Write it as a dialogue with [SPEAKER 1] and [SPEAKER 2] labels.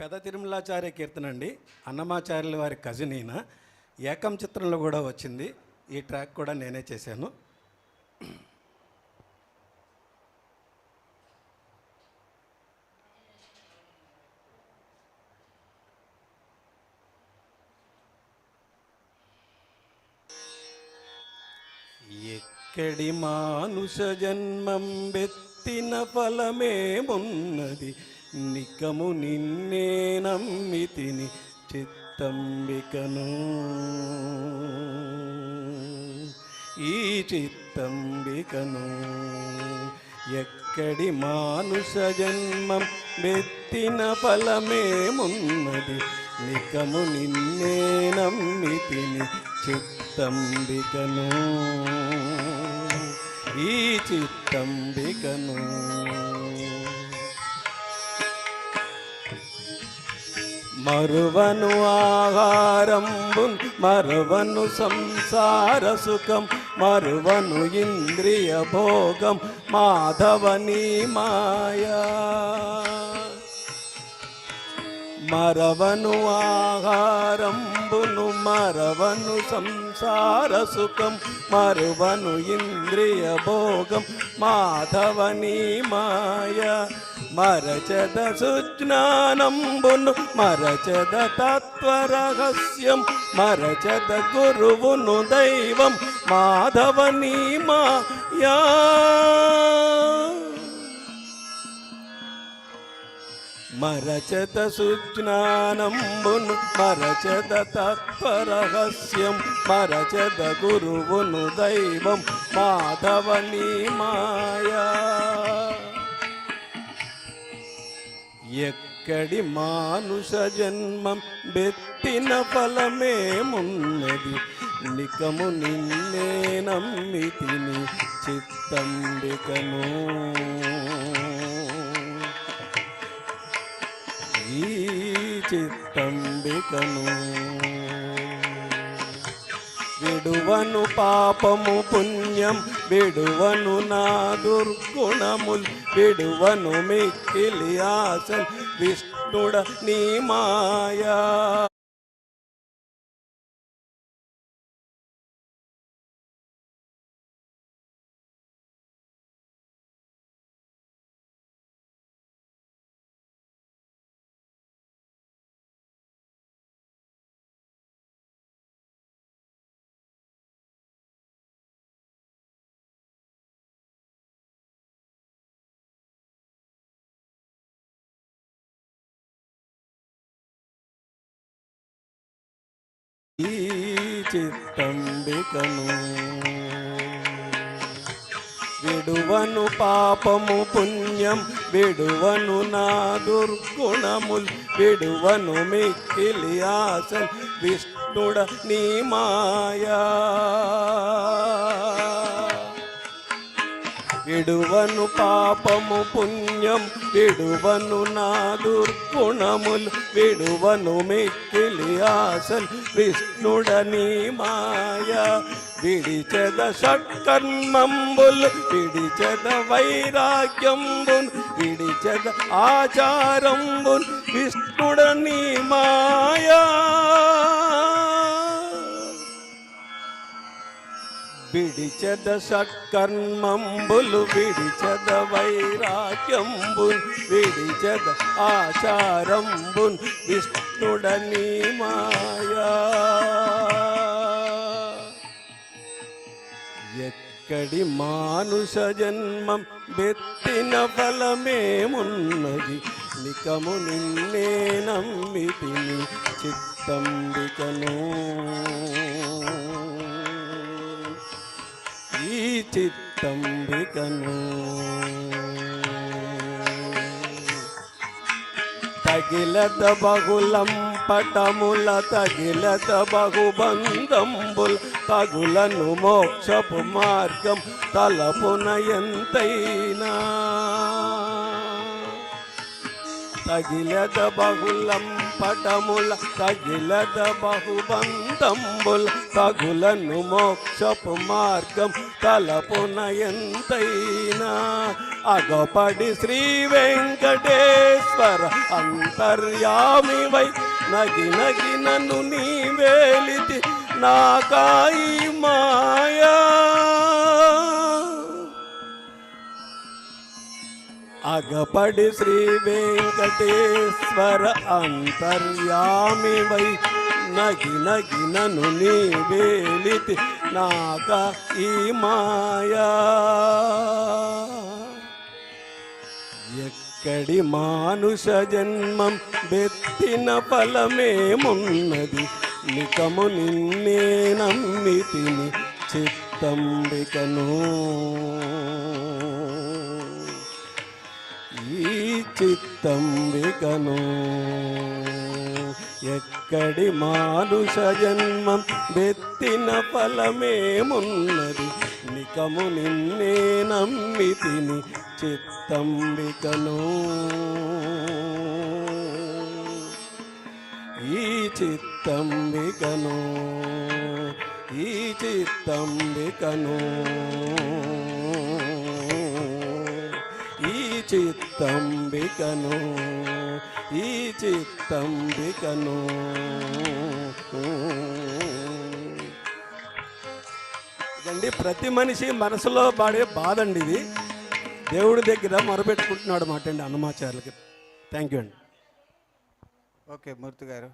[SPEAKER 1] పెద తిరుమలాచార్య కీర్తన అండి. అన్నమాచార్యుల వారి కజిన్ ఈయన. ఏకం చిత్రంలో కూడా వచ్చింది. ఈ ట్రాక్ కూడా నేనే చేశాను. ఎక్కడి మానుష జన్మం బెత్తిన ఫలమేమున్నది నికము నిన్నే నమ్మితిని చిత్తంబికను. ఈ చిత్తంబికను ఎక్కడి మానుష జన్మం బెత్తిన ఫలమేమున్నది? నికము నిన్నే నమ్మితిని చిత్తంబికను. ఈ చిత్తంబికను మరువను ఆహారంబున్ మరువను సంసార సుఖం మరువను ఇంద్రియ భోగం మాధవని మాయా. మరవను ఆహారంబును మరవను సంసార సుఖం మరువను ఇంద్రియ భోగం మాధవని మాయ. మరచద సుజ్ఞానంబును మరచద తత్వరహస్యం మరచద గురువును దైవం మాధవని మాయా మరచత సుజ్ఞానంబును మరచత తత్వరహస్యం మరచత గురువును దైవం మాధవని మాయా ఎక్కడి మానుష జన్మం బెత్తిన ఫలమేమున్నది నికము నిన్నే నమ్మితిని చిత్తంబికను ఈ చిత్తంబికను విడువను పాపము పుణ్యం విడువను నా దుర్గుణముల్ విడువను మిక్కిలి ఆశల్ విష్ణుడ నీ మాయా ఈ చిత్తంబికను విడువను పాపము పుణ్యం విడువను నా దుర్గుణముల్ విడువను మిక్కిలి ఆశల్ విష్ణుడ నీ మాయా విడువను పాపము పుణ్యం విడువను నా దుర్గుణములు విడువను మిక్కిలి ఆశలు. విష్ణుడని మాయా విడిచెద షట్కర్మంబులు విడిచెద వైరాగ్యంబున్ విడిచెద ఆచారంబున్. విష్ణుడని మాయా విడిచెద సత్కర్మంబులు విడిచెద వైరాగ్యంబున్ విడిచెద ఆచారంబున్ విష్ణుడని మాయా. ఎక్కడి మానుష జన్మం బెత్తిన ఫలమేమున్నది? నికము నిన్నే నమ్మితిని చిత్తంబికను చిత్తంబికను. తగిలత బహుళం పటముల తగిలత బహుబంధంబుల్ తగులను మోక్షపు మార్గం తలపున ఎంతైనా. తగిలద బహులం పటముల తగిలద బహుబంధంబుల తగులను మోక్షపు మార్గం తలపున ఎంతైనా. అగపడి శ్రీ వెంకటేశ్వర అంతర్యామి వై నగి నగి నన్ను నీ వేలితి నాకాయి మాయ అగపడి శ్రీ వెంకటేశ్వర అంతర్యామి వై. నగి నగి నను నీ వేలితి నాక ఈ మాయా. ఎక్కడి మానుష జన్మం బెత్తిన ఫలమేమున్నది? నికము నిన్నే నమ్మితిని చిత్తంబికను. ఈ చిత్తంబికను ఎక్కడి మానుష జన్మం వెత్తిన ఫలమేమున్నది? నికము నిన్నే నమ్మి నమ్మితిని చిత్తంబికను ఈ చిత్తంబికను ఈ చిత్తంబికను ఈ చిత్తంబికను ఈ చిత్తంబికను. ఇదండి ప్రతి మనిషి మనసులో పడే బాధ అండి ఇది. దేవుడి దగ్గర మొరపెట్టుకుంటున్నాడు మాట అండి అన్నమాచార్యులకి థ్యాంక్ యూ అండి.
[SPEAKER 2] ఓకే మూర్తి గారు.